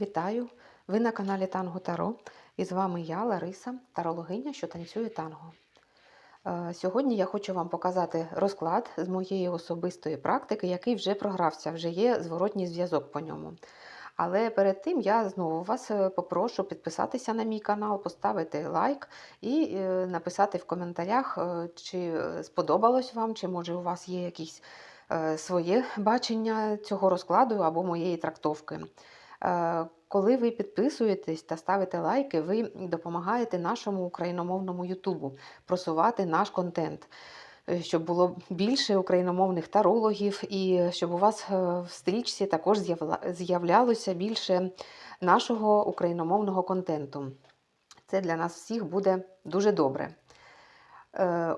Вітаю! Ви на каналі Танго Таро. І з вами я, Лариса, тарологиня, що танцює танго. Е, Сьогодні я хочу вам показати розклад з моєї особистої практики, який вже програвся, вже є зворотній зв'язок по ньому. Але перед тим я знову вас е, попрошу підписатися на мій канал, поставити лайк і е, написати в коментарях, чи сподобалось вам, чи може у вас є якісь своє бачення цього розкладу або моєї трактовки. Е, Коли ви підписуєтесь та ставите лайки, ви допомагаєте нашому україномовному Ютубу просувати наш контент, е, щоб було більше україномовних тарологів, і щоб у вас е, в стрічці також з'являлося більше нашого україномовного контенту. Це для нас всіх буде дуже добре.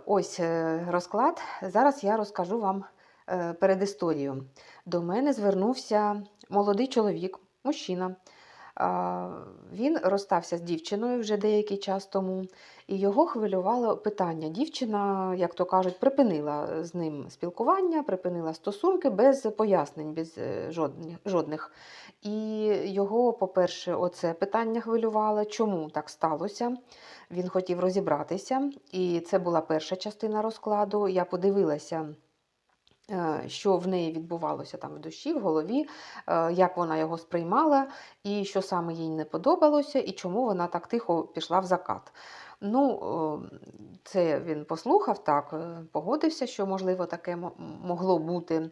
Ось розклад. Зараз я розкажу вам передісторію. До мене звернувся молодий чоловік, мужчина. Він розстався з дівчиною вже деякий час тому, і його хвилювало питання. Дівчина, як то кажуть, припинила з ним спілкування, припинила стосунки без пояснень, без е, жодних. І його, по-перше, оце питання хвилювало, чому так сталося. Він хотів розібратися, і це була перша частина розкладу. Я подивилася, що в неї відбувалося там в душі, в голові, е, як вона його сприймала, і що саме їй не подобалося, і чому вона так тихо пішла в закат. Ну, е, це він послухав, так, е, погодився, що, можливо, таке могло бути.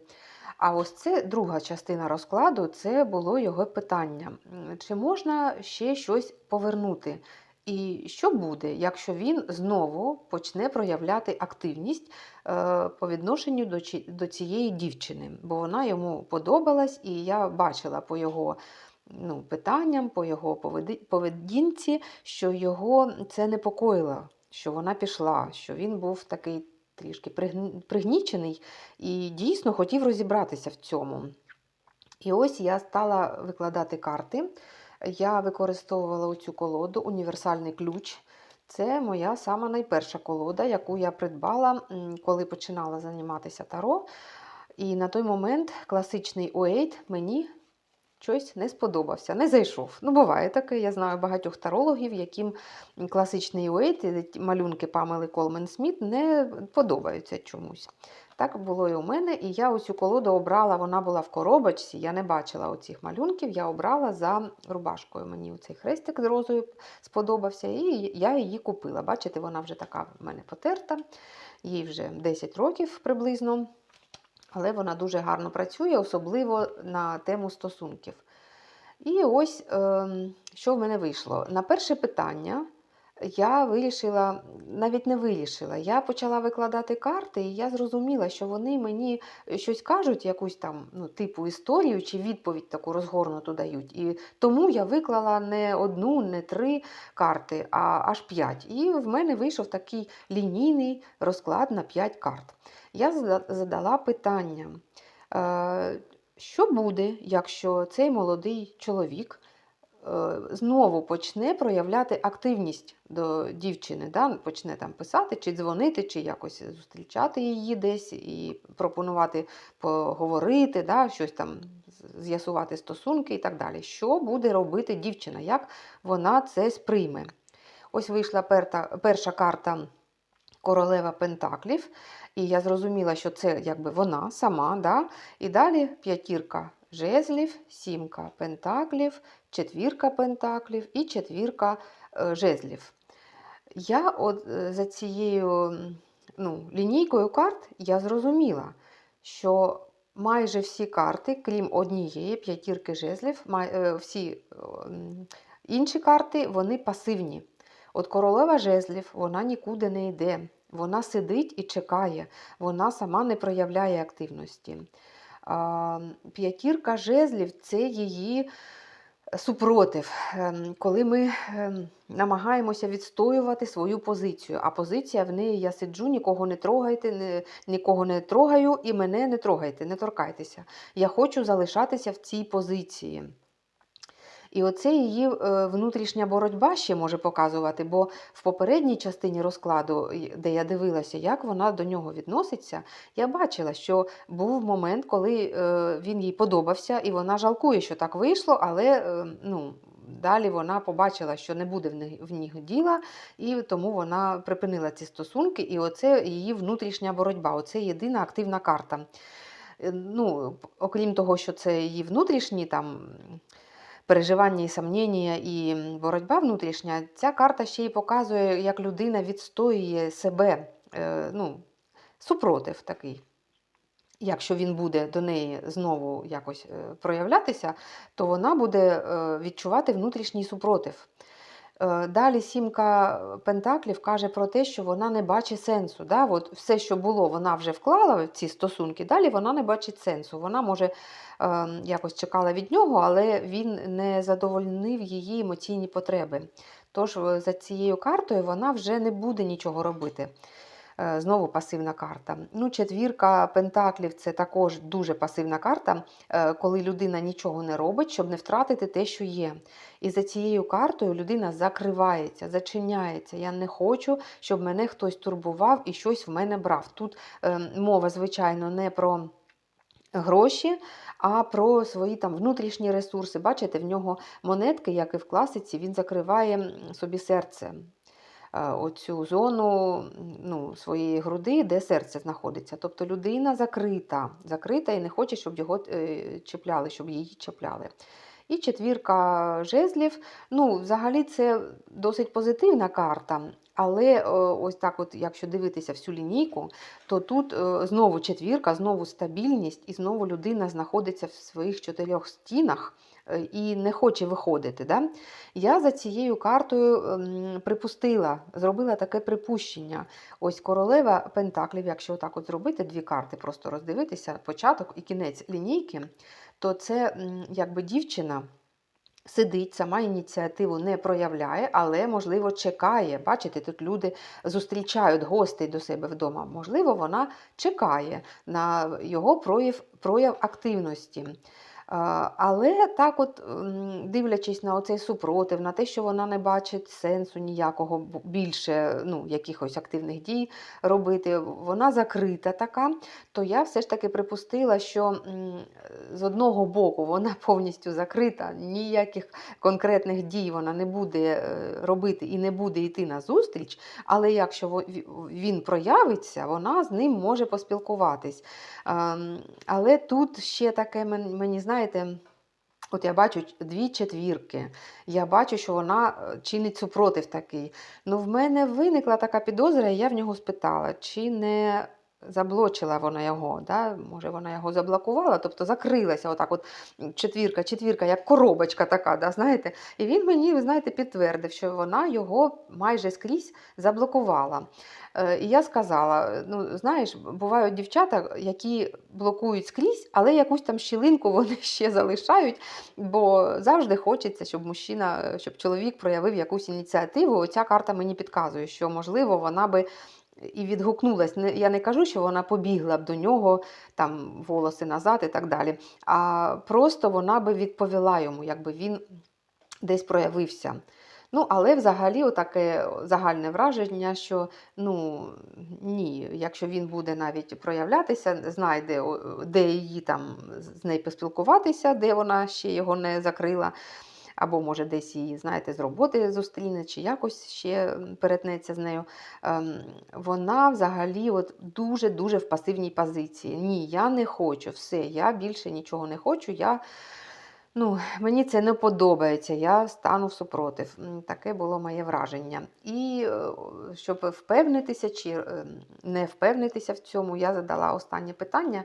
А ось це друга частина розкладу, це було його питання. Чи можна ще щось повернути? І що буде, якщо він знову почне проявляти активність е, по відношенню до, цієї дівчини? Бо вона йому подобалась, і я бачила по його ну, питанням, по його поведінці, що його це непокоїло, що вона пішла, що він був такий трішки пригн- пригнічений і дійсно хотів розібратися в цьому. І ось я стала викладати карти. Я використовувала цю колоду універсальний ключ. Це моя сама найперша колода, яку я придбала, коли починала займатися таро. І на той момент класичний Уейт мені щось не сподобався, не зайшов. Ну, буває таке. Я знаю багатьох тарологів, яким класичний Уейт малюнки Памели Колмен Сміт не подобаються чомусь. Так було і у мене, і я оцю колоду обрала, вона була в коробочці, я не бачила оцих малюнків, я обрала за рубашкою. Мені цей хрестик з розою сподобався, і я її купила. Бачите, вона вже така в мене потерта, їй вже 10 років приблизно, але вона дуже гарно працює, особливо на тему стосунків. І ось ем, що в мене вийшло. На перше питання я вирішила, навіть не вирішила, я почала викладати карти, і я зрозуміла, що вони мені щось кажуть, якусь там ну, типу історію чи відповідь таку розгорнуту дають. І тому я виклала не одну, не три карти, а аж п'ять. І в мене вийшов такий лінійний розклад на п'ять карт. Я задала питання. Е, що буде, якщо цей молодий чоловік знову почне проявляти активність до дівчини, да? почне там писати, чи дзвонити, чи якось зустрічати її десь і пропонувати поговорити, да? щось там з'ясувати стосунки і так далі. Що буде робити дівчина? Як вона це сприйме? Ось вийшла перша карта королева Пентаклів, і я зрозуміла, що це якби вона сама. Да? І далі п'ятірка жезлів, сімка пентаклів, четвірка пентаклів і четвірка е, жезлів. Я от е, за цією ну, лінійкою карт я зрозуміла, що майже всі карти, крім однієї п'ятірки жезлів, е, всі інші карти вони пасивні. От королева жезлів вона нікуди не йде. Вона сидить і чекає, вона сама не проявляє активності. П'ятірка жезлів це її супротив, ем, коли ми ем, намагаємося відстоювати свою позицію. А позиція в неї я сиджу, нікого не трогайте, нікого не трогаю і мене не трогайте, не торкайтеся. Я хочу залишатися в цій позиції. І оце її е, внутрішня боротьба ще може показувати, бо в попередній частині розкладу, де я дивилася, як вона до нього відноситься, я бачила, що був момент, коли е, він їй подобався, і вона жалкує, що так вийшло, але е, ну, далі вона побачила, що не буде в них, діла, і тому вона припинила ці стосунки, і оце її внутрішня боротьба, оце єдина активна карта. Ну, окрім того, що це її внутрішні там переживання і сомнення і боротьба внутрішня, ця карта ще й показує, як людина відстоює себе, е, ну, супротив такий. Якщо він буде до неї знову якось е, проявлятися, то вона буде е, відчувати внутрішній супротив. Е, Далі сімка Пентаклів каже про те, що вона не бачить сенсу. Да? От все, що було, вона вже вклала в ці стосунки, далі вона не бачить сенсу. Вона, може, е, якось чекала від нього, але він не задовольнив її емоційні потреби. Тож е, за цією картою вона вже не буде нічого робити. Е, Знову пасивна карта. Ну, четвірка пентаклів це також дуже пасивна карта, е, коли людина нічого не робить, щоб не втратити те, що є. І за цією картою людина закривається, зачиняється. Я не хочу, щоб мене хтось турбував і щось в мене брав. Тут е, мова, звичайно, не про. Гроші, а про свої там внутрішні ресурси. Бачите, в нього монетки, як і в класиці, він закриває собі серце оцю зону ну, своєї груди, де серце знаходиться. Тобто людина закрита, закрита і не хоче, щоб його е, чіпляли, щоб її чіпляли. І четвірка жезлів. Ну, взагалі, це досить позитивна карта. Але е, ось так, от, якщо дивитися всю лінійку, то тут е, знову четвірка, знову стабільність, і знову людина знаходиться в своїх чотирьох стінах е, і не хоче виходити. Да? Я за цією картою ем, припустила, зробила таке припущення. Ось королева Пентаклів, якщо так от зробити дві карти, просто роздивитися початок і кінець лінійки, то це якби дівчина. Сидить, сама ініціативу не проявляє, але, можливо, чекає. Бачите, тут люди зустрічають гостей до себе вдома. Можливо, вона чекає на його прояв, прояв активності. Але так, от, дивлячись на оцей супротив, на те, що вона не бачить сенсу ніякого більше ну, якихось активних дій робити, вона закрита така, то я все ж таки припустила, що з одного боку вона повністю закрита, ніяких конкретних дій вона не буде е, робити і не буде йти на зустріч, але якщо він проявиться, вона з ним може поспілкуватись. Але тут ще таке мені, знаєте, От я бачу дві четвірки, я бачу, що вона е, чинить супротив такий. Ну, в мене виникла така підозра, і я в нього спитала, чи не заблочила вона його. Да? Може, вона його заблокувала, тобто закрилася отак, от четвірка, четвірка, як коробочка така, да, знаєте. І він мені, ви знаєте, підтвердив, що вона його майже скрізь заблокувала. Е, І я сказала: ну, знаєш, бувають дівчата, які блокують скрізь, але якусь там щілинку вони ще залишають, бо завжди хочеться, щоб мужчина, щоб чоловік проявив якусь ініціативу. Оця карта мені підказує, що можливо вона би. І відгукнулась. Я не кажу, що вона побігла б до нього, там волоси назад і так далі. А просто вона би відповіла йому, якби він десь проявився. Ну, але взагалі отаке загальне враження, що ну ні, якщо він буде навіть проявлятися, знайде, де її там з нею поспілкуватися, де вона ще його не закрила, або може десь її, знаєте, з роботи зустріне, чи якось ще перетнеться з нею. Ем, вона взагалі от дуже-дуже в пасивній позиції. Ні, я не хочу, все, я більше нічого не хочу. я Ну, мені це не подобається, я стану супротив. Таке було моє враження. І е, щоб впевнитися чи е, не впевнитися в цьому, я задала останнє питання.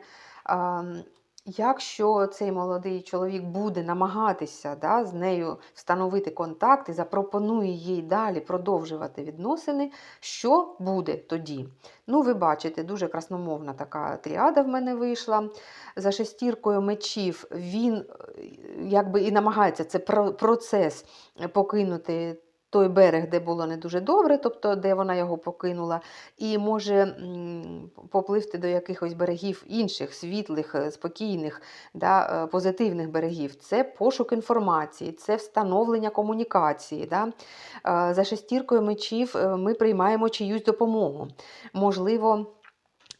Якщо цей молодий чоловік буде намагатися да, з нею встановити контакт і запропонує їй далі продовжувати відносини, що буде тоді? Ну, ви бачите, дуже красномовна така тріада в мене вийшла. За шестіркою мечів він е, якби і намагається це про- процес покинути той берег, де було не дуже добре, тобто де вона його покинула, і може попливти до якихось берегів інших, світлих, е, спокійних, да, е, позитивних берегів. Це пошук інформації, це встановлення комунікації. Да. Е, За шестіркою мечів ми приймаємо чиюсь допомогу. Можливо,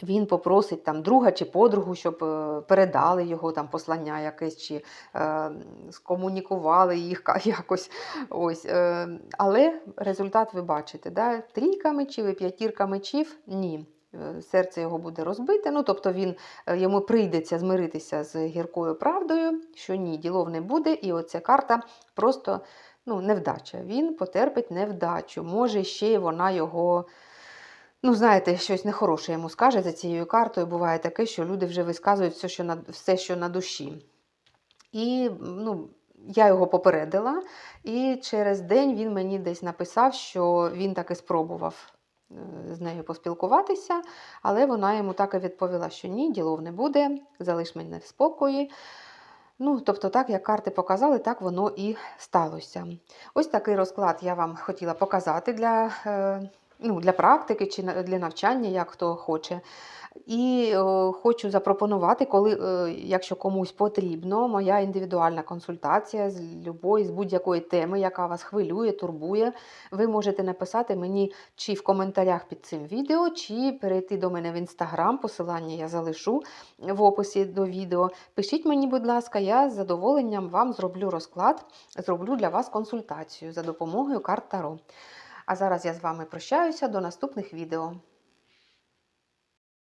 він попросить там друга чи подругу, щоб е, передали його там послання якесь, чи е, скомунікували їх якось. Ось, е, але результат ви бачите. Да? Трійка мечів і п'ятірка мечів ні. Е, Серце його буде розбите, ну тобто він, е, йому прийдеться змиритися з гіркою правдою, що ні, ділов не буде, і оця карта просто ну, невдача. Він потерпить невдачу. Може, ще й вона його Ну, знаєте, щось нехороше йому скаже за цією картою. Буває таке, що люди вже висказують все, що на, все, що на душі. І ну, я його попередила, і через день він мені десь написав, що він таки спробував е, з нею поспілкуватися, але вона йому так і відповіла, що ні, ділов не буде, залиш мене в спокої. Ну, тобто, так, як карти показали, так воно і сталося. Ось такий розклад я вам хотіла показати для, е, ну, для практики чи для навчання, як хто хоче. І е, хочу запропонувати, коли, е, якщо комусь потрібно, моя індивідуальна консультація з любої, з будь-якої теми, яка вас хвилює, турбує. Ви можете написати мені чи в коментарях під цим відео, чи перейти до мене в інстаграм. Посилання я залишу в описі до відео. Пишіть мені, будь ласка, я з задоволенням вам зроблю розклад, зроблю для вас консультацію за допомогою карт Таро. А зараз я з вами прощаюся до наступних відео.